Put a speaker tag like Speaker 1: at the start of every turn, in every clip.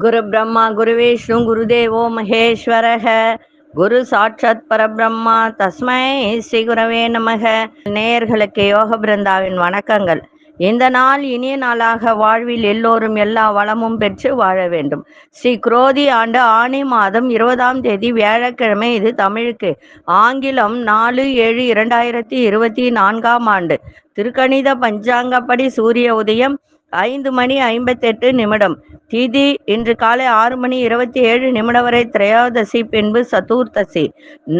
Speaker 1: குரு பிரம்மா குரு விஷ்ணு குருதேவோ மகேஸ்வரக. குரு சாட்சாத் பரபிரம்மா தஸ்மை ஸ்ரீ குரவே நமக. நேயர்களுக்கு யோக பிருந்தாவின் வணக்கங்கள். இந்த நாள் இனிய நாளாக வாழ்வில் எல்லோரும் எல்லா வளமும் பெற்று வாழ வேண்டும். ஸ்ரீ குரோதி ஆண்டு ஆணி மாதம் இருபதாம் தேதி வியாழக்கிழமை இது தமிழுக்கு. ஆங்கிலம் நாலு ஏழு இரண்டாயிரத்தி இருபத்தி நான்காம் ஆண்டு. திருக்கணித பஞ்சாங்கப்படி சூரிய உதயம் ஐந்து மணி ஐம்பத்தெட்டு நிமிடம். திதி இன்று காலை ஆறு மணி இருபத்தி ஏழு நிமிடம் வரை திரையோதசி பின்பு சதுர்த்தசி.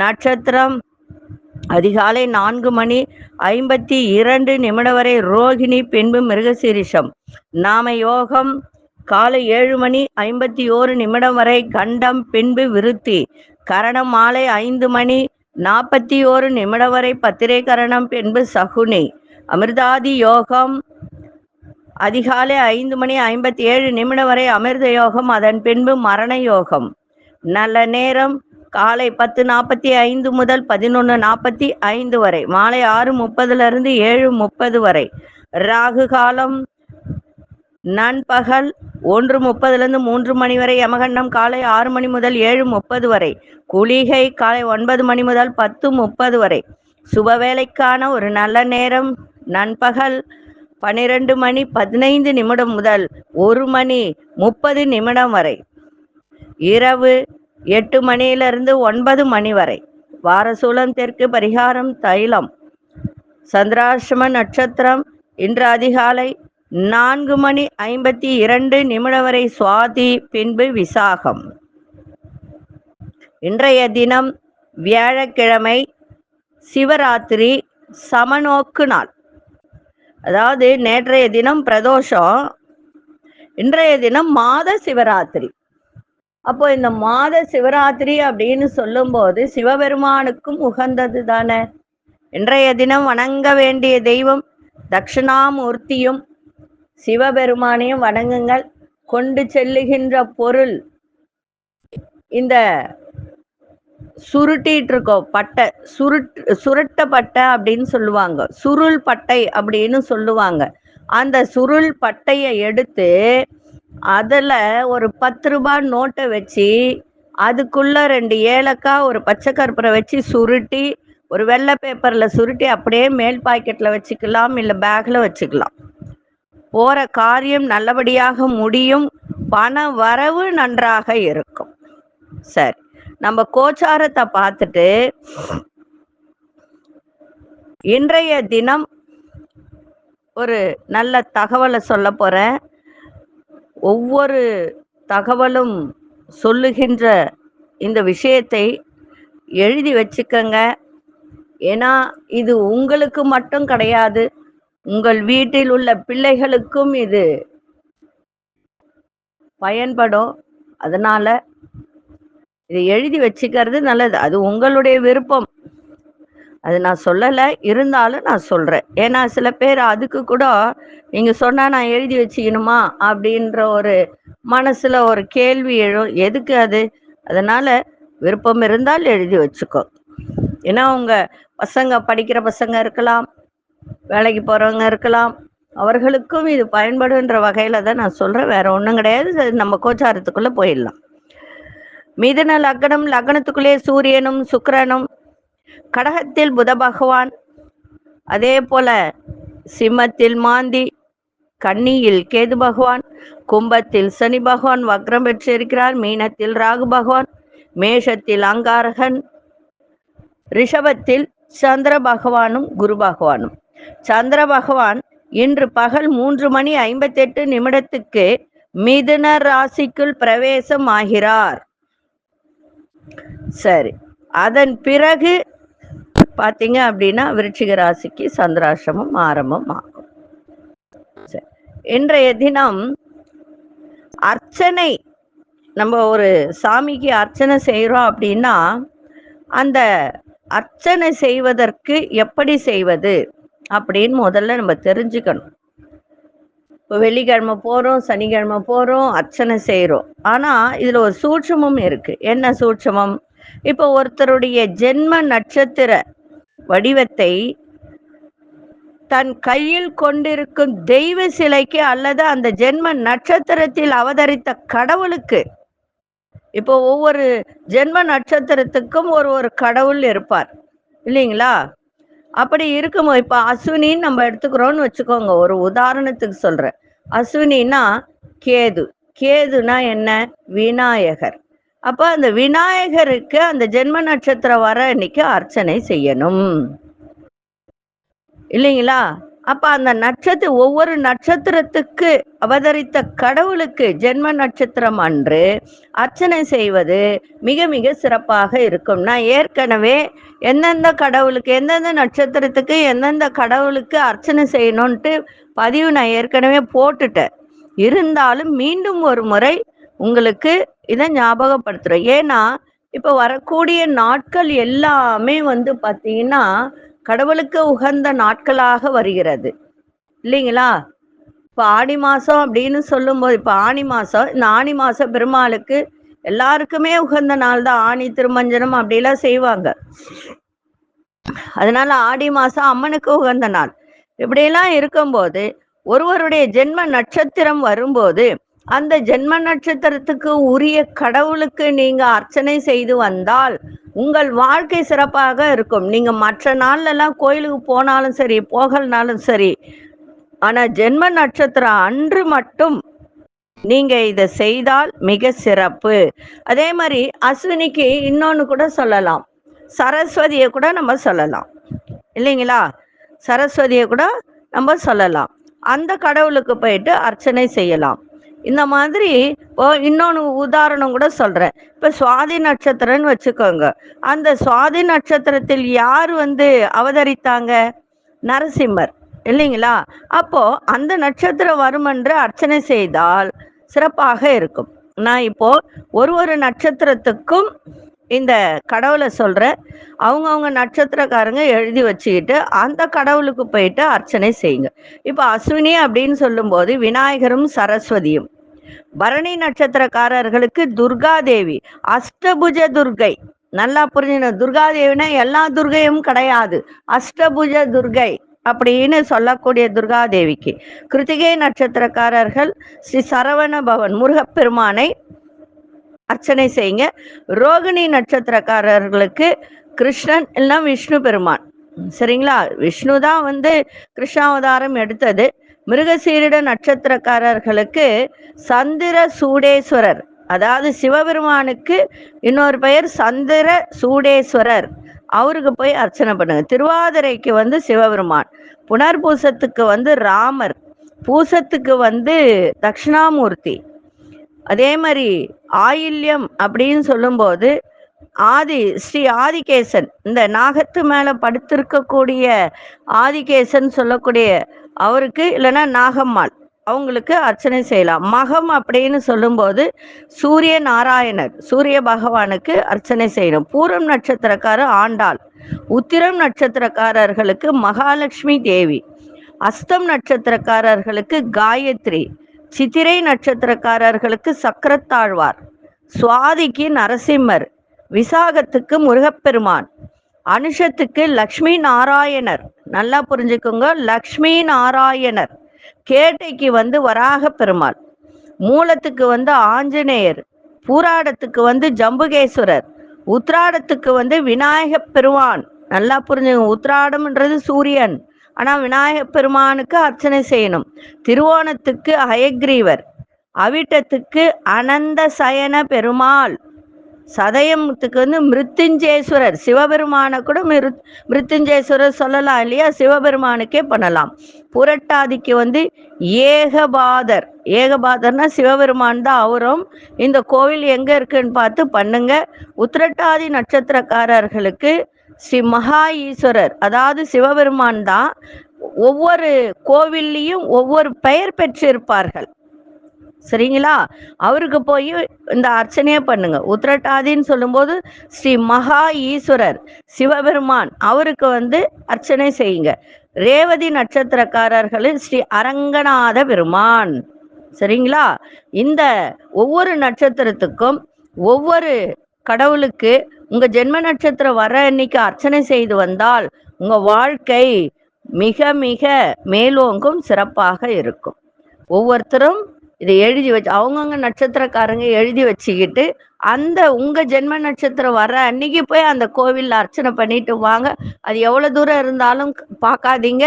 Speaker 1: நட்சத்திரம் அதிகாலை நான்கு மணி ஐம்பத்தி இரண்டு நிமிடம் வரை ரோகிணி பின்பு மிருகசீரிஷம். நாம யோகம் காலை ஏழு மணி ஐம்பத்தி ஓரு நிமிடம் வரை கண்டம் பின்பு விருத்தி. கரணம் மாலை ஐந்து மணி நாற்பத்தி ஓரு நிமிடம் வரை பத்திரை கரணம் பின்பு சகுனி. அமிர்தாதி யோகம் அதிகாலை ஐந்து மணி ஐம்பத்தி ஏழு நிமிடம் வரை அமிர்த யோகம் அதன் பின்பு மரண யோகம். நல்ல நேரம் காலை பத்து நாற்பத்தி ஐந்து முதல் பதினொன்று நாற்பத்தி ஐந்து வரை மாலை ஆறு முப்பதுலேருந்து ஏழு முப்பது வரை. ராகு காலம் நண்பகல் ஒன்று முப்பதுலேருந்து மூன்று மணி வரை யமகண்டம் காலை ஆறு மணி முதல் ஏழு முப்பது வரை. குளிகை காலை ஒன்பது மணி முதல் பத்து முப்பது வரை. சுப வேலைக்கான ஒரு நல்ல நேரம் நண்பகல் பன்னிரண்டு மணி பதினைந்து நிமிடம் முதல் ஒரு மணி முப்பது நிமிடம் வரை. இரவு எட்டு மணியிலிருந்து ஒன்பது மணி வரை. வாரசூலம் தெற்கு பரிகாரம் தைலம். சந்திராசிரம நட்சத்திரம் இன்று அதிகாலை நான்கு மணி ஐம்பத்தி இரண்டு நிமிடம் வரை சுவாதி பின்பு விசாகம். இன்றைய தினம் வியாழக்கிழமை சிவராத்திரி சமநோக்கு நாள். அதாவது நேற்றைய தினம் பிரதோஷம் இன்றைய தினம் மாத சிவராத்திரி. அப்போ இந்த மாத சிவராத்திரி அப்படின்னு சொல்லும்போது சிவபெருமானுக்கும் உகந்தது தானே? இன்றைய தினம் வணங்க வேண்டிய தெய்வம் தட்சிணாமூர்த்தியும் சிவபெருமானையும் வணங்குங்கள். கொண்டு செல்லுகின்ற பொருள் இந்த சுருட்டிட்டு இருக்கோம் பட்டை சுருட் சுருட்ட பட்டை அப்படின்னு சொல்லுவாங்க. சுருள் பட்டை அப்படின்னு சொல்லுவாங்க. அந்த சுருள் பட்டையை எடுத்து அதில் ஒரு பத்து ரூபாய் நோட்டை வச்சு அதுக்குள்ள ரெண்டு ஏலக்காய் ஒரு பச்சை கற்பூரை வச்சு சுருட்டி ஒரு வெள்ளை பேப்பரில் சுருட்டி அப்படியே மேல் பாக்கெட்டில் வச்சுக்கலாம் இல்லை பேக்கில் வச்சுக்கலாம். போகிற காரியம் நல்லபடியாக முடியும். பண வரவு நன்றாக இருக்கும். சரி நம்ம கோச்சாரத்தை பார்த்துட்டு இன்றைய தினம் ஒரு நல்ல தகவலை சொல்ல போகிறேன் ஒவ்வொரு தகவலும் சொல்லுகின்ற இந்த விஷயத்தை எழுதி வச்சுக்கங்க. ஏன்னா இது உங்களுக்கு மட்டும் கிடையாது. உங்கள் வீட்டில் உள்ள பிள்ளைகளுக்கும் இது பயன்படும். அதனால இதை எழுதி வச்சுக்கிறது நல்லது. அது உங்களுடைய விருப்பம். அது நான் சொல்லலை இருந்தாலும் நான் சொல்கிறேன் ஏன்னா சில பேர் அதுக்கு கூட நீங்கள் சொன்னால் நான் எழுதி வச்சுக்கணுமா? அப்படின்ற ஒரு மனசில் ஒரு கேள்வி எழும். எதுக்கு அது? அதனால் விருப்பம் இருந்தால் எழுதி வச்சுக்கோ. ஏன்னா உங்கள் பசங்க படிக்கிற பசங்க இருக்கலாம் வேலைக்கு போகிறவங்க இருக்கலாம் அவர்களுக்கும் இது பயன்படுன்ற வகையில் தான் நான் சொல்கிறேன் வேற ஒன்றும் கிடையாது. நம்ம கோச்சாரத்துக்குள்ளே போயிடலாம். மிதன லக்னம் லக்னத்துக்குள்ளே சூரியனும் சுக்கரனும் கடகத்தில் புத பகவான். அதே போல சிம்மத்தில் மாந்தி கன்னியில் கேது பகவான் கும்பத்தில் சனி பகவான் வக்ரம் பெற்றிருக்கிறார் மீனத்தில் ராகு பகவான் மேஷத்தில் அங்காரகன் ரிஷபத்தில் சந்திர பகவானும் குரு பகவானும். சந்திர பகவான் இன்று பகல் மூன்று மணி ஐம்பத்தெட்டு நிமிடத்துக்கு மிதுன ராசிக்குள் பிரவேசம் ஆகிறார். சரி அதன் பிறகு பார்த்தீங்க அப்படின்னா விருச்சிக ராசிக்கு சந்திராசிரமம் ஆரம்பம் ஆகும். சரி. இன்றைய தினம் அர்ச்சனை நம்ம ஒரு சாமிக்கு அர்ச்சனை செய்கிறோம் அப்படின்னா அந்த அர்ச்சனை செய்வதற்கு எப்படி செய்வது அப்படின்னு முதல்ல நம்ம தெரிஞ்சுக்கணும். இப்போ வெள்ளிக்கிழமை போகிறோம் சனிக்கிழமை போகிறோம் அர்ச்சனை செய்கிறோம் ஆனால் இதில் ஒரு சூட்சமும் இருக்குது என்ன சூட்சமம்? இப்போ ஒருத்தருடைய ஜென்ம நட்சத்திர வடிவத்தை தன் கையில் கொண்டிருக்கும் தெய்வ சிலைக்கு அல்லது அந்த ஜென்ம நட்சத்திரத்தில் அவதரித்த கடவுளுக்கு. இப்போ ஒவ்வொரு ஜென்ம நட்சத்திரத்துக்கும் ஒரு ஒரு கடவுள் இருப்பார். இல்லைங்களா? அப்படி இருக்குமோ இப்போ அஸ்வினின்னு நம்ம எடுத்துக்கிறோம்னு வச்சுக்கோங்க. ஒரு உதாரணத்துக்கு சொல்றேன். அஸ்வினின்னா கேது. கேதுனா என்ன? விநாயகர். அப்ப அந்த விநாயகருக்கு அந்த ஜென்ம நட்சத்திரம் வர அன்னைக்கு அர்ச்சனை செய்யணும். இல்லைங்களா? அப்ப அந்த நட்சத்திர ஒவ்வொரு நட்சத்திரத்துக்கு அவதரித்த கடவுளுக்கு ஜென்ம நட்சத்திரம் அன்று அர்ச்சனை செய்வது மிக மிக சிறப்பாக இருக்கும் நான் ஏற்கனவே எந்தெந்த கடவுளுக்கு எந்தெந்த நட்சத்திரத்துக்கு எந்தெந்த கடவுளுக்கு அர்ச்சனை செய்யணும்ன்ட்டு பதிவு நான் ஏற்கனவே போட்டுட்டேன். இருந்தாலும் மீண்டும் ஒரு முறை உங்களுக்கு இதை ஞாபகப்படுத்துறோம். ஏன்னா இப்போ வரக்கூடிய நாட்கள் எல்லாமே வந்து பார்த்தீங்கன்னா கடவுளுக்கு உகந்த நாட்களாக வருகிறது. இல்லைங்களா? இப்போ ஆடி மாதம் அப்படின்னு சொல்லும்போது இப்போ ஆணி மாதம் இந்த ஆணி மாதம் பெருமாளுக்கு எல்லாருக்குமே உகந்த நாள் தான். ஆணி திருமஞ்சனம் அப்படிலாம் செய்வாங்க. அதனால ஆடி மாதம் அம்மனுக்கு உகந்த நாள். இப்படியெல்லாம் இருக்கும்போது ஒருவருடைய ஜென்ம நட்சத்திரம் வரும்போது அந்த ஜென்ம நட்சத்திரத்துக்கு உரிய கடவுளுக்கு நீங்க அர்ச்சனை செய்து வந்தால் உங்கள் வாழ்க்கை சிறப்பாக இருக்கும். நீங்க மற்ற நாள்ல எல்லாம் கோயிலுக்கு போனாலும் சரி போகலனாலும் சரி ஆனா ஜென்ம நட்சத்திரம் அன்று மட்டும் நீங்க இதை செய்தால் மிக சிறப்பு. அதே மாதிரி அஸ்வினிக்கு இன்னொன்னு கூட சொல்லலாம். சரஸ்வதியை கூட நம்ம சொல்லலாம். இல்லைங்களா? சரஸ்வதியை கூட நம்ம சொல்லலாம். அந்த கடவுளுக்கு போயிட்டு அர்ச்சனை செய்யலாம். இந்த மாதிரி இப்போ இன்னொன்று உதாரணம் கூட சொல்கிறேன் இப்போ சுவாதி நட்சத்திரம்னு வச்சுக்கோங்க. அந்த சுவாதி நட்சத்திரத்தில் யார் வந்து அவதரித்தாங்க? நரசிம்மர். இல்லைங்களா? அப்போ அந்த நட்சத்திரம் வரும் என்று அர்ச்சனை செய்தால் சிறப்பாக இருக்கும். நான் இப்போ ஒரு ஒரு நட்சத்திரத்துக்கும் இந்த கடவுளை சொல்கிற அவங்கவுங்க நட்சத்திரக்காரங்க எழுதி வச்சுக்கிட்டு அந்த கடவுளுக்கு போயிட்டு அர்ச்சனை செய்யுங்க. இப்போ அஸ்வினி அப்படின்னு சொல்லும்போது விநாயகரும் சரஸ்வதியும். பரணி நட்சத்திரக்காரர்களுக்கு துர்காதேவி அஷ்டபுஜ துர்கை. நல்லா புரிஞ்சுக்கணும். துர்காதேவினா எல்லா துர்கையும் கிடையாது. அஷ்டபுஜ துர்கை அப்படின்னு சொல்லக்கூடிய துர்காதேவிக்கு. கிருத்திகை நட்சத்திரக்காரர்கள் ஸ்ரீ சரவண பவன் முருகப்பெருமானை அர்ச்சனை செய்யுங்க. ரோகிணி நட்சத்திரக்காரர்களுக்கு கிருஷ்ணன் இல்லைன்னா விஷ்ணு பெருமான். சரிங்களா? விஷ்ணு தான் வந்து கிருஷ்ணாவதாரம் எடுத்தது. மிருகசீரிட நட்சத்திரக்காரர்களுக்கு சந்திர சூடேஸ்வரர். அதாவது சிவபெருமானுக்கு இன்னொரு பெயர் சந்திர சூடேஸ்வரர். அவருக்கு போய் அர்ச்சனை பண்ணுங்க. திருவாதிரைக்கு வந்து சிவபெருமான். புனர்பூசத்துக்கு வந்து ராமர். பூசத்துக்கு வந்து தட்சிணாமூர்த்தி. அதே மாதிரி ஆயில்யம் அப்படின்னு சொல்லும்போது ஆதி ஸ்ரீ ஆதிகேசன் இந்த நாகத்து மேல படுத்திருக்கக்கூடிய ஆதிகேசன் சொல்லக்கூடிய அவருக்கு இல்லைன்னா நாகம்மாள் அவங்களுக்கு அர்ச்சனை செய்யலாம். மகம் அப்படின்னு சொல்லும்போது சூரிய நாராயணர் சூரிய பகவானுக்கு அர்ச்சனை செய்யணும். பூரம் நட்சத்திரக்காரர் ஆண்டாள் உத்திரம் நட்சத்திரக்காரர்களுக்கு மகாலட்சுமி தேவி அஸ்தம் நட்சத்திரக்காரர்களுக்கு காயத்ரி சித்திரை நட்சத்திரக்காரர்களுக்கு சக்கரத்தாழ்வார் சுவாதிக்கு நரசிம்மர் விசாகத்துக்கு முருகப்பெருமான் அனுஷத்துக்கு லக்ஷ்மி நாராயணர் நல்லா புரிஞ்சுக்கோங்க லக்ஷ்மி நாராயணர் கேட்டைக்கு வந்து வராக பெருமாள் மூலத்துக்கு வந்து ஆஞ்சநேயர் பூராடத்துக்கு வந்து ஜம்புகேஸ்வரர் உத்ராடத்துக்கு வந்து விநாயகப் பெருமான். நல்லா புரிஞ்சுங்க உத்ராடம்ன்றது சூரியன். ஆனால் விநாயகப் பெருமானுக்கு அர்ச்சனை செய்யணும். திருவோணத்துக்கு அயக்ரீவர் அவிட்டத்துக்கு அனந்த சயன பெருமாள் சதயத்துக்கு வந்து மிருத்துஞ்சேஸ்வரர் சிவபெருமானை கூட மிரு மிருத்துஞ்சேஸ்வரர் சொல்லலாம் இல்லையா? சிவபெருமானுக்கே பண்ணலாம். புரட்டாதிக்கு வந்து ஏகபாதர். ஏகபாதர்னா சிவபெருமான் தான் அவரும். இந்த கோவில் எங்கே இருக்குன்னு பார்த்து பண்ணுங்க. உத்திரட்டாதி நட்சத்திரக்காரர்களுக்கு ஸ்ரீ மகா ஈஸ்வரர் அதாவது சிவபெருமான் தான் ஒவ்வொரு கோவில்லையும் ஒவ்வொரு பெயர் பெற்றிருப்பார்கள். சரிங்களா? அவருக்கு போய் இந்த அர்ச்சனையே பண்ணுங்க. உத்திரட்டாதின்னு சொல்லும்போது ஸ்ரீ மகா ஈஸ்வரர் சிவபெருமான் அவருக்கு வந்து அர்ச்சனை செய்யுங்க. ரேவதி நட்சத்திரக்காரர்கள் ஸ்ரீ அரங்கநாத பெருமான். சரிங்களா? இந்த ஒவ்வொரு நட்சத்திரத்துக்கும் ஒவ்வொரு கடவுளுக்கு உங்க ஜென்ம நட்சத்திரம் வர அன்னைக்கு அர்ச்சனை செய்து வந்தால் உங்க வாழ்க்கை மிக மிக மேலோங்கும் சிறப்பாக இருக்கும். ஒவ்வொருத்தரும் இதை எழுதி வச்சு அவங்கவுங்க நட்சத்திரக்காரங்க எழுதி வச்சுக்கிட்டு அந்த உங்க ஜென்ம நட்சத்திரம் வர அன்னைக்கு போய் அந்த கோவில்ல அர்ச்சனை பண்ணிட்டு வாங்க. அது எவ்வளவு தூரம் இருந்தாலும் பார்க்காதீங்க.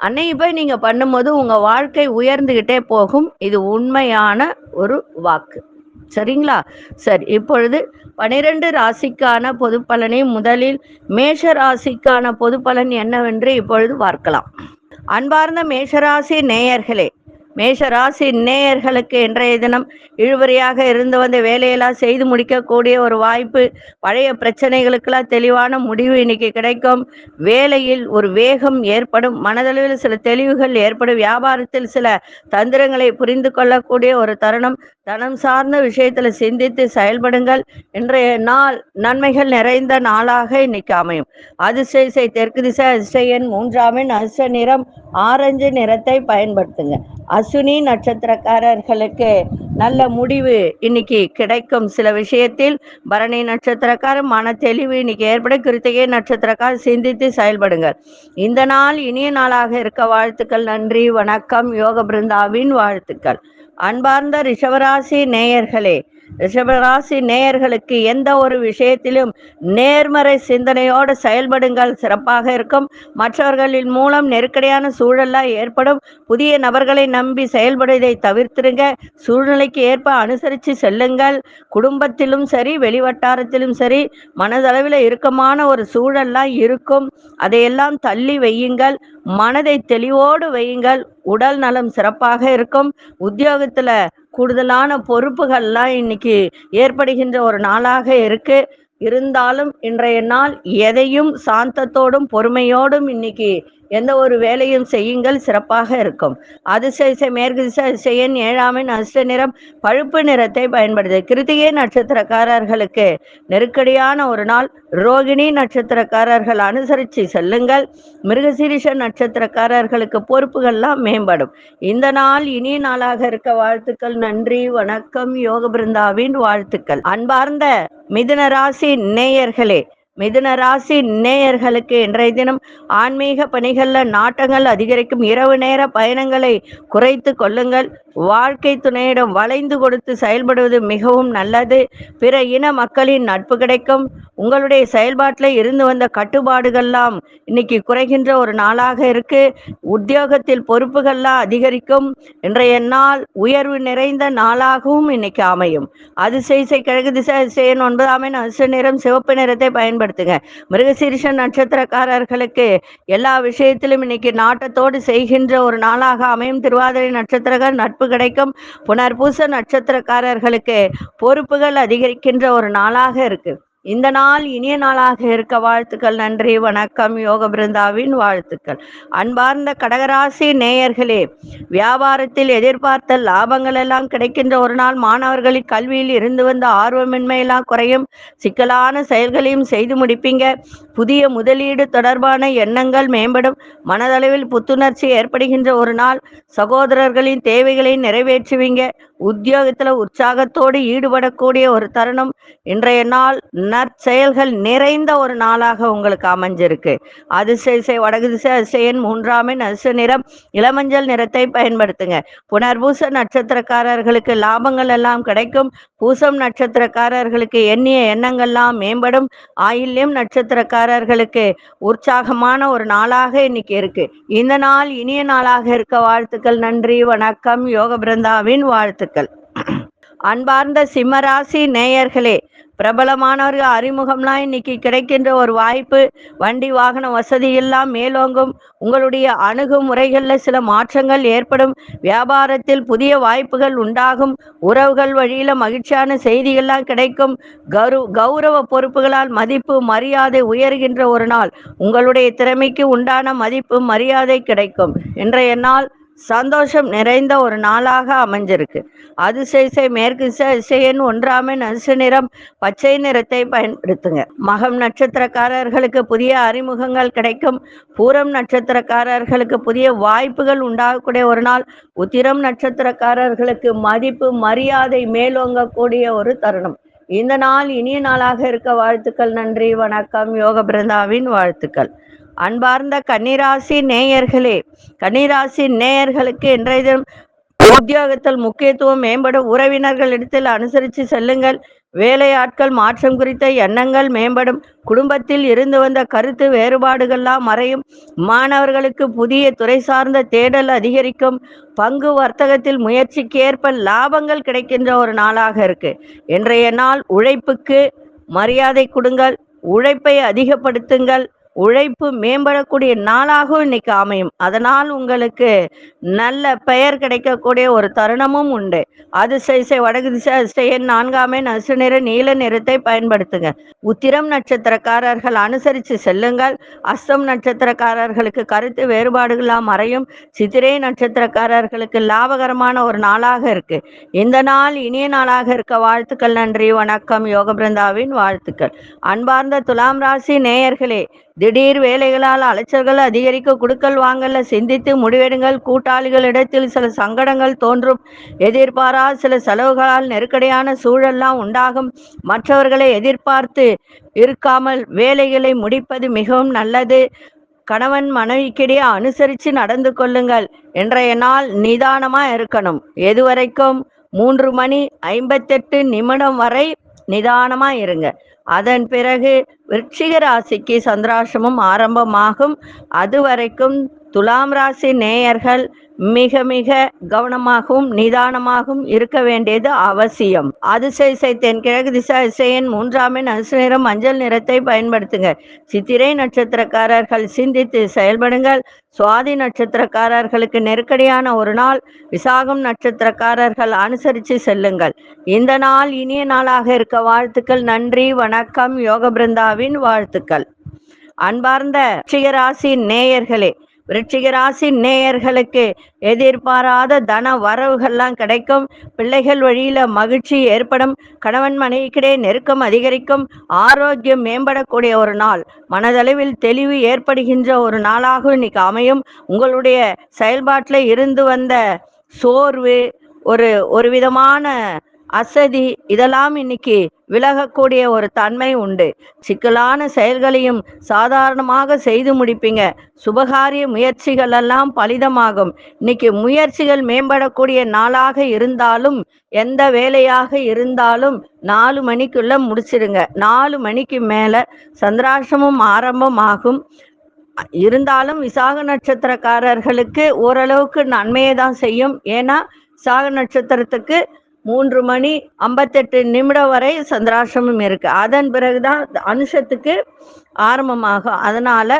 Speaker 1: அன்னைக்கு போய் நீங்க பண்ணும்போது உங்க வாழ்க்கை உயர்ந்துகிட்டே போகும். இது உண்மையான ஒரு வாக்கு. சரிங்களா? சரி இப்பொழுது பனிரெண்டு ராசிக்கான பொது பலனை முதலில் மேஷ ராசிக்கான பொது பலன் என்னவென்று இப்பொழுது பார்க்கலாம். அன்பார்ந்த மேஷராசி நேயர்களே மேஷராசி நேயர்களுக்கு இன்றைய தினம் இழுபறியாக இருந்து வந்த வேலையெல்லாம் செய்து முடிக்கக்கூடிய ஒரு வாய்ப்பு பழைய பிரச்சனைகளுக்கெல்லாம் தெளிவான முடிவு இன்னைக்கு கிடைக்கும். வேலையில் ஒரு வேகம் ஏற்படும் மனதளவில் சில தெளிவுகள் ஏற்படும் வியாபாரத்தில் சில தந்திரங்களை புரிந்து கொள்ளக்கூடிய ஒரு தருணம். தனம் சார்ந்த விஷயத்துல சிந்தித்து செயல்படுங்கள். இன்றைய நாள் நன்மைகள் நிறைந்த நாளாக இன்னைக்கு அமையும். அதிசயசை தெற்கு திசை அதிசயன் மூன்றாமின் அதிர்ஷ்ட நிறம் ஆரஞ்சு நிறத்தை பயன்படுத்துங்க. அசுனி நட்சத்திரக்காரர்களுக்கு நல்ல முடிவு இன்னைக்கு கிடைக்கும். சில விஷயத்தில் பரணி நட்சத்திரக்காரர் மன தெளிவு இன்னைக்கு ஏற்பட கிருத்திகை நட்சத்திரக்கார் சிந்தித்து செயல்படுங்கள். இந்த நாள் இனிய நாளாக இருக்க வாழ்த்துக்கள் நன்றி வணக்கம். யோக பிருந்தாவின் வாழ்த்துக்கள். அன்பார்ந்த ரிஷவராசி நேயர்களே ரிஷபராசி நேயர்களுக்கு எந்த ஒரு விஷயத்திலும் நேர்மறை சிந்தனையோடு செயல்படுங்கள். சிறப்பாக இருக்கும். மற்றவர்களின் மூலம் நெருக்கடியான சூழலாக ஏற்படும். புதிய நபர்களை நம்பி செயல்படுவதை தவிர்த்திருங்க சூழ்நிலைக்கு ஏற்ப அனுசரித்து செல்லுங்கள். குடும்பத்திலும் சரி வெளிவட்டாரத்திலும் சரி மனதளவில் இறுக்கமான ஒரு சூழல்லாம் இருக்கும். அதையெல்லாம் தள்ளி வையுங்கள். மனதை தெளிவோடு வையுங்கள். உடல் நலம் சிறப்பாக இருக்கும். உத்தியோகத்தில் கூடுதலான பொறுப்புகள்லாம் இன்னைக்கு ஏற்படுகின்ற ஒரு நாளாக இருக்கு. இருந்தாலும் இன்றைய நாள் எதையும் சாந்தத்தோடும் பொறுமையோடும் இன்னைக்கு எந்த ஒரு வேலையும் செய்யுங்கள் சிறப்பாக இருக்கும். அதிசய மேற்கு திசையின் ஏழாமின் அஷ்ட நிறம் பழுப்பு நிறத்தை பயன்படுது. கிருத்திகை நட்சத்திரக்காரர்களுக்கு நெருக்கடியான ஒரு நாள். ரோகிணி நட்சத்திரக்காரர்கள் அனுசரித்து செல்லுங்கள். மிருகசீரிஷ நட்சத்திரக்காரர்களுக்கு பொறுப்புகள்லாம் மேம்படும். இந்த நாள் இனிய நாளாக இருக்க வாழ்த்துக்கள் நன்றி வணக்கம் யோக பிருந்தாவின் வாழ்த்துக்கள். அன்பார்ந்த மிதுன ராசி நேயர்களே மிதுன ராசி நேயர்களுக்கு இன்றைய தினம் ஆன்மீக பணிகளில் நாட்டங்கள் அதிகரிக்கும். இரவு நேர பயணங்களை குறைத்து கொள்ளுங்கள். வாழ்க்கை துணையிடம் வளைந்து கொடுத்து செயல்படுவது மிகவும் நல்லது. பிற இன மக்களின் நட்பு கிடைக்கும். உங்களுடைய செயல்பாட்டில் இருந்து வந்த கட்டுப்பாடுகள்லாம் இன்னைக்கு குறைகின்ற ஒரு நாளாக இருக்கு. உத்தியோகத்தில் பொறுப்புகள்லாம் அதிகரிக்கும். இன்றைய நாள் உயர்வு நிறைந்த நாளாகவும் இன்னைக்கு அமையும். அதிசய கிழக்கு திசை அதிசயன் ஒன்பதாம் அசு நிறம் சிவப்பு நிறத்தை பயன்படுத்துங்க. மிருகசீரிஷ நட்சத்திரக்காரர்களுக்கு எல்லா விஷயத்திலும் இன்னைக்கு நாட்டத்தோடு செய்கின்ற ஒரு நாளாக அமையும். திருவாதிரை நட்சத்திரங்கள் நட்பு கிடைக்கும். புனர்பூச நட்சத்திரக்காரர்களுக்கு பொறுப்புகள் அதிகரிக்கின்ற ஒரு நாளாக இருக்கு. இந்த நாள் இனிய நாளாக இருக்க வாழ்த்துக்கள் நன்றி வணக்கம் யோக பிருந்தாவின் வாழ்த்துக்கள். அன்பார்ந்த கடகராசி நேயர்களே வியாபாரத்தில் எதிர்பார்த்த லாபங்கள் எல்லாம் கிடைக்கின்ற ஒரு நாள் மாணவர்களின் கல்வியில் இருந்து வந்த ஆர்வமின்மையெல்லாம் குறையும். சிக்கலான செயல்களையும் செய்து முடிப்பீங்க. புதிய முதலீடு தொடர்பான எண்ணங்கள் மேம்படும். மனதளவில் புத்துணர்ச்சி ஏற்படுகின்ற ஒரு நாள். சகோதரர்களின் தேவைகளை நிறைவேற்றுவீங்க. உத்தியோகத்துல உற்சாகத்தோடு ஈடுபடக்கூடிய ஒரு தருணம். இன்றைய நாள் நற்செயல்கள் நிறைந்த ஒரு நாளாக உங்களுக்கு அமைஞ்சிருக்கு. அதிசய வடகு திசை அதிசயன் மூன்றாமின் அதிசய நிறம் இளமஞ்சள் நிறத்தை பயன்படுத்துங்க. புனர்பூச நட்சத்திரக்காரர்களுக்கு லாபங்கள் எல்லாம் கிடைக்கும். பூசம் நட்சத்திரக்காரர்களுக்கு எண்ணிய எண்ணங்கள்லாம் மேம்படும். ஆயில்யம் நட்சத்திரக்காரர்களுக்கு உற்சாகமான ஒரு நாளாக இன்னைக்கு இருக்கு. இந்த நாள் இனிய நாளாக இருக்க வாழ்த்துக்கள். நன்றி வணக்கம். யோக பிருந்தாவின் வாழ்த்துக்கள். அன்பார்ந்த சிம்மராசி நேயர்களே பிரபலமானவர்கள் அறிமுகம்லாம் இன்னைக்கு கிடைக்கின்ற ஒரு வாய்ப்பு. வண்டி வாகன வசதி எல்லாம் மேலோங்கும். உங்களுடைய அணுகுமுறைகளில் சில மாற்றங்கள் ஏற்படும். வியாபாரத்தில் புதிய வாய்ப்புகள் உண்டாகும். உறவுகள் வழியில மகிழ்ச்சியான செய்திகள்லாம் கிடைக்கும். கௌரவ கௌரவ பொறுப்புகளால் மதிப்பு மரியாதை உயர்கின்ற ஒரு நாள். உங்களுடைய திறமைக்கு உண்டான மதிப்பு மரியாதை கிடைக்கும். இன்றைய நாள் சந்தோஷம் நிறைந்த ஒரு நாளாக அமைஞ்சிருக்கு. அதிசைசை மேற்கு இசையன் ஒன்றாமை நசு நிறம் பச்சை நிறத்தை பயன்படுத்துங்க. மகம் நட்சத்திரக்காரர்களுக்கு புதிய அறிமுகங்கள் கிடைக்கும். பூரம் நட்சத்திரக்காரர்களுக்கு புதிய வாய்ப்புகள் உண்டாகக்கூடிய ஒரு நாள். உத்திரம் நட்சத்திரக்காரர்களுக்கு மதிப்பு மரியாதை மேலோங்கக்கூடிய ஒரு தருணம். இந்த நாள் இனிய நாளாக இருக்க வாழ்த்துக்கள் நன்றி வணக்கம். யோக பிருந்தாவின் வாழ்த்துக்கள். அன்பார்ந்த கன்னிராசி நேயர்களே கன்னிராசி நேயர்களுக்கு இன்றைய தினம் உத்தியோகத்தில் முக்கியத்துவம் மேம்படும் உறவினர்களிடத்தில் அனுசரித்து செல்லுங்கள். வேலையாட்கள் மாற்றம் குறித்த எண்ணங்கள் மேம்படும். குடும்பத்தில் இருந்து வந்த கருத்து வேறுபாடுகள்லாம் மறையும். மாணவர்களுக்கு புதிய துறை சார்ந்த தேடல் அதிகரிக்கும். பங்கு வர்த்தகத்தில் முயற்சிக்கேற்ப லாபங்கள் கிடைக்கின்ற ஒரு நாளாக இருக்கு. இன்றைய நாள் உழைப்புக்கு மரியாதை கொடுங்கள். உழைப்பை அதிகப்படுத்துங்கள். உழைப்பு மேம்படக்கூடிய நாளாகவும் இன்னைக்கு அமையும். அதனால் உங்களுக்கு நல்ல பெயர் கிடைக்கக்கூடிய ஒரு தருணமும் உண்டு. அது அதிசய வடகு திசை அதிசயன் நான்காமே நசு நிற நீல நிறத்தை பயன்படுத்துங்க. உத்திரம் நட்சத்திரக்காரர்கள் அனுசரித்து செல்லுங்கள். அஸ்தம் நட்சத்திரக்காரர்களுக்கு கருத்து வேறுபாடுகளாக மறையும். சித்திரை நட்சத்திரக்காரர்களுக்கு லாபகரமான ஒரு நாளாக இருக்கு. இந்த நாள் இனிய நாளாக இருக்க வாழ்த்துக்கள் நன்றி வணக்கம் யோக பிருந்தாவின் வாழ்த்துக்கள். அன்பார்ந்த துலாம் ராசி நேயர்களே திடீர் வேலைகளால் அலைச்சல்கள் அதிகரிக்க குடுக்கல் வாங்கல சிந்தித்து முடிவெடுங்கள். கூட்டாளிகளிடத்தில் சில சங்கடங்கள் தோன்றும். எதிர்பாரா சில செலவுகளால் நெருக்கடியான சூழல்லாம் உண்டாகும். மற்றவர்களை எதிர்பார்த்து இருக்காமல் வேலைகளை முடிப்பது மிகவும் நல்லது. கணவன் மனைவிக்கிடையே அனுசரித்து நடந்து கொள்ளுங்கள். இன்றைய நாள் நிதானமாக இருக்கணும். எதுவரைக்கும் மூன்று மணி ஐம்பத்தெட்டு நிமிடம் வரை நிதானமாக இருங்க. அதன் பிறகு விருச்சிக ராசிக்கு சந்திராசிரமம் ஆரம்பமாகும். அது வரைக்கும் துலாம் ராசி நேயர்கள் மிக மிக கவனமாகவும் நிதானமாகவும் இருக்க வேண்டியது அவசியம். அதிசய தென்கிழக்கு திசை இசையின் மூன்றாம் எண் அசுநிறம் மஞ்சள் நிறத்தை பயன்படுத்துங்க. சித்திரை நட்சத்திரக்காரர்கள் சிந்தித்து செயல்படுங்கள். சுவாதி நட்சத்திரக்காரர்களுக்கு நெருக்கடியான ஒரு நாள் விசாகம் நட்சத்திரக்காரர்கள் அனுசரித்து செல்லுங்கள். இந்த நாள் இனிய நாளாக இருக்க வாழ்த்துக்கள். நன்றி வணக்கம். யோக பிருந்தாவின் வாழ்த்துக்கள். அன்பார்ந்த ராசி நேயர்களே விருச்சிக ராசி நேயர்களுக்கு எதிர்பாராத தன வரவுகள்லாம் கிடைக்கும். பிள்ளைகள் வழியில மகிழ்ச்சி ஏற்படும். கணவன் மனைவிக்கிடையே நெருக்கம் அதிகரிக்கும். ஆரோக்கியம் மேம்படக்கூடிய ஒரு நாள். மனதளவில் தெளிவு ஏற்படுகின்ற ஒரு நாளாக இன்னைக்கு அமையும். உங்களுடைய செயல்பாட்டில் இருந்து வந்த சோர்வு ஒரு ஒரு விதமான அசதி இதெல்லாம் இன்னைக்கு விலகக்கூடிய ஒரு தன்மை உண்டு. சிக்கலான செயல்களையும் சாதாரணமாக செய்து முடிப்பீங்க. சுபகாரிய முயற்சிகள் எல்லாம் பலிதமாகும். இன்னைக்கு முயற்சிகள் மேம்படக்கூடிய நாளாக இருந்தாலும் எந்த வேலையாக இருந்தாலும் நாலு மணிக்குள்ள முடிச்சிடுங்க. நாலு மணிக்கு மேல சந்திராசிரமம் ஆரம்பமாகும். இருந்தாலும் விசாக நட்சத்திரக்காரர்களுக்கு ஓரளவுக்கு நன்மையை தான் செய்யும். ஏன்னா விசாக நட்சத்திரத்துக்கு மூன்று மணி ஐம்பத்தெட்டு நிமிடம் வரை சந்திராசிரமம் இருக்கு. அதன் பிறகுதான் அனுஷத்துக்கு ஆரம்பமாகும். அதனால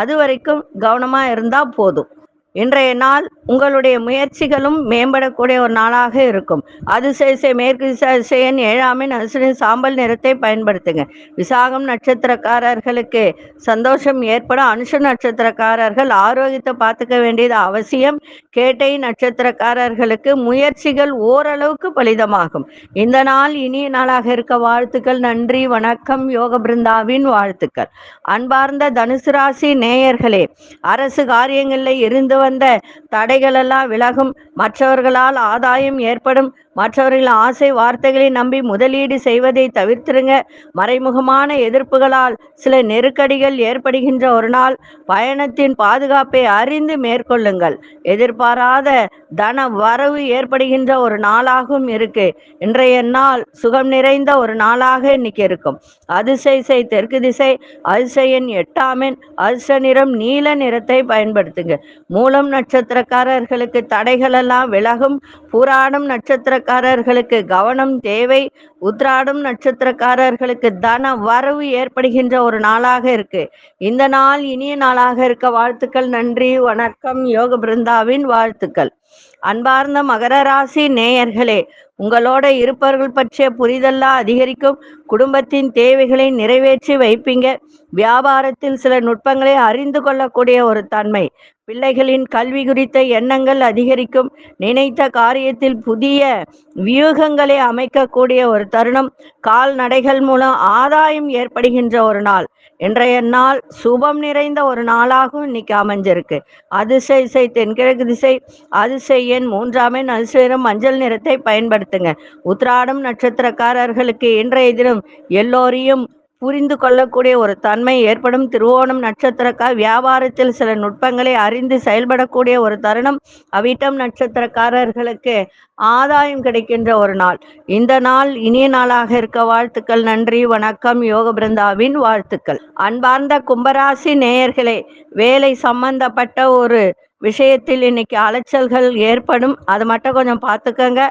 Speaker 1: அது வரைக்கும் கவனமா இருந்தா போதும். இன்றைய நாள் உங்களுடைய முயற்சிகளும் மேம்படக்கூடிய ஒரு நாளாக இருக்கும். அது சேசை மேற்கு திசையன் ஏழாமின் அசுரின் சாம்பல் நிறத்தை பயன்படுத்துங்க. விசாகம் நட்சத்திரக்காரர்களுக்கு சந்தோஷம் ஏற்படும். அனுஷ நட்சத்திரக்காரர்கள் ஆரோக்கியத்தை பார்த்துக்க வேண்டியது அவசியம். கேட்டை நட்சத்திரக்காரர்களுக்கு முயற்சிகள் ஓரளவுக்கு பலிதமாகும். இந்த நாள் இனிய நாளாக இருக்க வாழ்த்துக்கள். நன்றி வணக்கம். யோக பிருந்தாவின் வாழ்த்துக்கள். அன்பார்ந்த தனுசு ராசி நேயர்களே அரசு காரியங்களில் இருந்து வந்த தடைகளெல்லாம் விலகும். மற்றவர்களால் ஆதாயம் ஏற்படும். மற்றவர்கள் ஆசை வார்த்தைகளை நம்பி முதலீடு செய்வதை தவிர்த்திருங்க. மறைமுகமான எதிர்ப்புகளால் சில நெருக்கடிகள் ஏற்படுகின்ற ஒரு நாள் பயணத்தின் பாதுகாப்பை அறிந்து மேற்கொள்ளுங்கள். எதிர்பாராத தன வரவு ஏற்படுகின்ற ஒரு நாளாகவும் இருக்கு. இன்றைய நாள் சுகம் நிறைந்த ஒரு நாளாக இன்னைக்கு இருக்கும். அதிசை தெற்கு திசை அதிசயன் எட்டாமின் அதிச நிறம் நீல நிறத்தை பயன்படுத்துங்க. மூலம் நட்சத்திரக்காரர்களுக்கு தடைகள் எல்லாம் விலகும். புராணம் நட்சத்திர நட்சத்திரக்காரர்களுக்கு கவனம் தேவை. உத்ராடம் நட்சத்திரக்காரர்களுக்கு தன வரவு ஏற்படுகின்ற ஒரு நாளாக இருக்கு. இந்த நாள் இனிய நாளாக இருக்க வாழ்த்துக்கள் நன்றி வணக்கம். யோக பிருந்தாவின் வாழ்த்துக்கள். அன்பார்ந்த மகர ராசி நேயர்களே உங்களோட இருப்பவர்கள் பற்றிய புரிதல்லாம் அதிகரிக்கும். குடும்பத்தின் தேவைகளை நிறைவேற்றி வைப்பீங்க. வியாபாரத்தில் சில நுட்பங்களை அறிந்து கொள்ளக்கூடிய ஒரு தன்மை. பிள்ளைகளின் கல்வி குறித்த எண்ணங்கள் அதிகரிக்கும். நினைத்த காரியத்தில் புதிய வியூகங்களை அமைக்கக்கூடிய ஒரு தருணம். கால்நடைகள் மூலம் ஆதாயம் ஏற்படுகின்ற ஒரு நாள். இன்றைய நாள் சுபம் நிறைந்த ஒரு நாளாகவும் இன்னைக்கு அமைஞ்சிருக்கு. அதிசய தென்கிழக்கு திசை அதிசய எண் மூன்றாம் எண் அதிசயம் மஞ்சள் நிறத்தை பயன்படுத்துங்க. உத்ராடம் நட்சத்திரக்காரர்களுக்கு இன்றைய தினம் எல்லோரையும் புரிந்து கொள்ளக்கூடிய ஒரு தன்மை ஏற்படும். திருவோணம் நட்சத்திரக்கார் வியாபாரத்தில் சில நுட்பங்களை அறிந்து செயல்படக்கூடிய ஒரு தருணம் அவிட்டம் நட்சத்திரக்காரர்களுக்கு ஆதாயம் கிடைக்கின்ற ஒரு நாள். இந்த நாள் இனிய நாளாக இருக்க வாழ்த்துக்கள். நன்றி வணக்கம். யோக பிருந்தாவின் வாழ்த்துக்கள். அன்பார்ந்த கும்பராசி நேயர்களே வேலை சம்பந்தப்பட்ட ஒரு விஷயத்தில் இன்னைக்கு அலைச்சல்கள் ஏற்படும். அது மட்டும் கொஞ்சம் பார்த்துக்கங்க.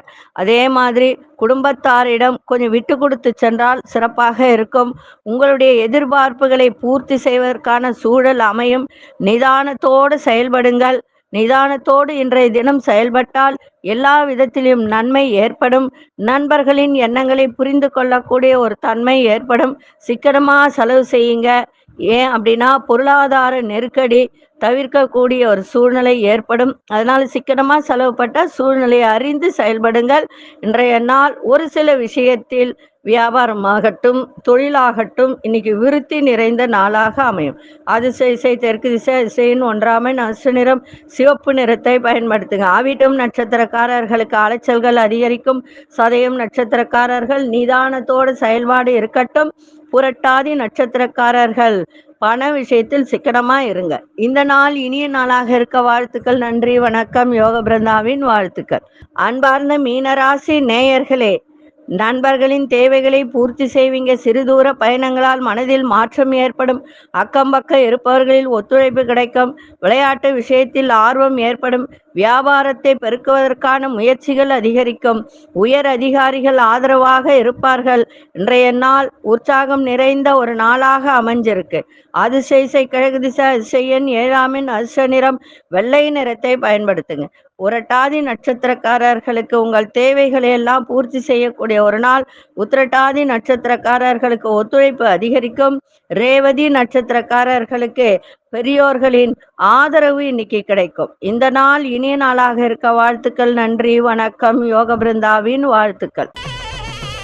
Speaker 1: அதே மாதிரி குடும்பத்தாரிடம் கொஞ்சம் விட்டு கொடுத்து சென்றால் சிறப்பாக இருக்கும். உங்களுடைய எதிர்பார்ப்புகளை பூர்த்தி செய்வதற்கான சூழல் அமையும். நிதானத்தோடு செயல்படுங்கள். நிதானத்தோடு இன்றைய தினம் செயல்பட்டால் எல்லா விதத்திலும் நன்மை ஏற்படும். நண்பர்களின் எண்ணங்களை புரிந்து கொள்ளக்கூடிய ஒரு தன்மை ஏற்படும். சிக்கனமாக செலவு செய்யுங்க. ஏன் அப்படின்னா பொருளாதார நெருக்கடி தவிர்க்கக்கூடிய ஒரு சூழ்நிலை ஏற்படும். அதனால சிக்கனமா செலவுப்பட்ட சூழ்நிலையை அறிந்து செயல்படுங்கள். இன்றைய நாள் ஒரு சில விஷயத்தில் வியாபாரமாகட்டும் தொழிலாகட்டும் இன்னைக்கு விருத்தி நிறைந்த நாளாக அமையும். அதிசய இசை தெற்கு திசை இசையின் ஒன்றாமை நசு நிறம் சிவப்பு நிறத்தை பயன்படுத்துங்க. ஆவிட்டும் நட்சத்திரக்காரர்களுக்கு அலைச்சல்கள் அதிகரிக்கும். சதயம் நட்சத்திரக்காரர்கள் நிதானத்தோடு செயல்பாடு இருக்கட்டும். புரட்டாதி நட்சத்திரக்காரர்கள். பண விஷயத்தில் சிக்கனமா இருங்க. இந்த நாள் இனிய நாளாக இருக்க வாழ்த்துக்கள் நன்றி வணக்கம். யோக பிருந்தாவின் வாழ்த்துக்கள். அன்பார்ந்த மீனராசி நேயர்களே நண்பர்களின் தேவைகளை பூர்த்தி செய்வீங்க. சிறு தூர பயணங்களால் மனதில் மாற்றம் ஏற்படும். அக்கம் பக்கம் இருப்பவர்களில் ஒத்துழைப்பு கிடைக்கும். விளையாட்டு விஷயத்தில் ஆர்வம் ஏற்படும். வியாபாரத்தை பெருக்குவதற்கான முயற்சிகள் அதிகரிக்கும். உயர் அதிகாரிகள் ஆதரவாக இருப்பார்கள். இன்றைய நாள் உற்சாகம் நிறைந்த ஒரு நாளாக அமைஞ்சிருக்கு. அதிசய கிழக்கு திசை அதிசயன் ஏழாமின் அதிர்ஷ்ட நிறம் வெள்ளை நிறத்தை பயன்படுத்துங்க. உரட்டாதி நட்சத்திரக்காரர்களுக்கு உங்கள் தேவைகளை எல்லாம் பூர்த்தி செய்யக்கூடிய ஒரு நாள். உத்திரட்டாதி நட்சத்திரக்காரர்களுக்கு ஒத்துழைப்பு அதிகரிக்கும். ரேவதி நட்சத்திரக்காரர்களுக்கு பெரியோர்களின் ஆதரவு இன்னைக்கு கிடைக்கும். இந்த நாள் இனிய நாளாக இருக்க வாழ்த்துக்கள் நன்றி வணக்கம். யோக பிருந்தாவின் வாழ்த்துக்கள்.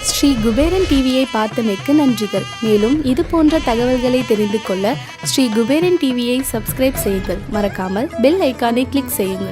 Speaker 2: ஸ்ரீ குபேரன் டிவியை பார்த்தமைக்கு நன்றிகள். மேலும் இது போன்ற தகவல்களை தெரிந்து கொள்ள ஸ்ரீ குபேரன் டிவியை சப்ஸ்கிரைப் செய்யுங்கள். மறக்காமல் பெல் ஐக்கானை கிளிக் செய்யுங்கள்.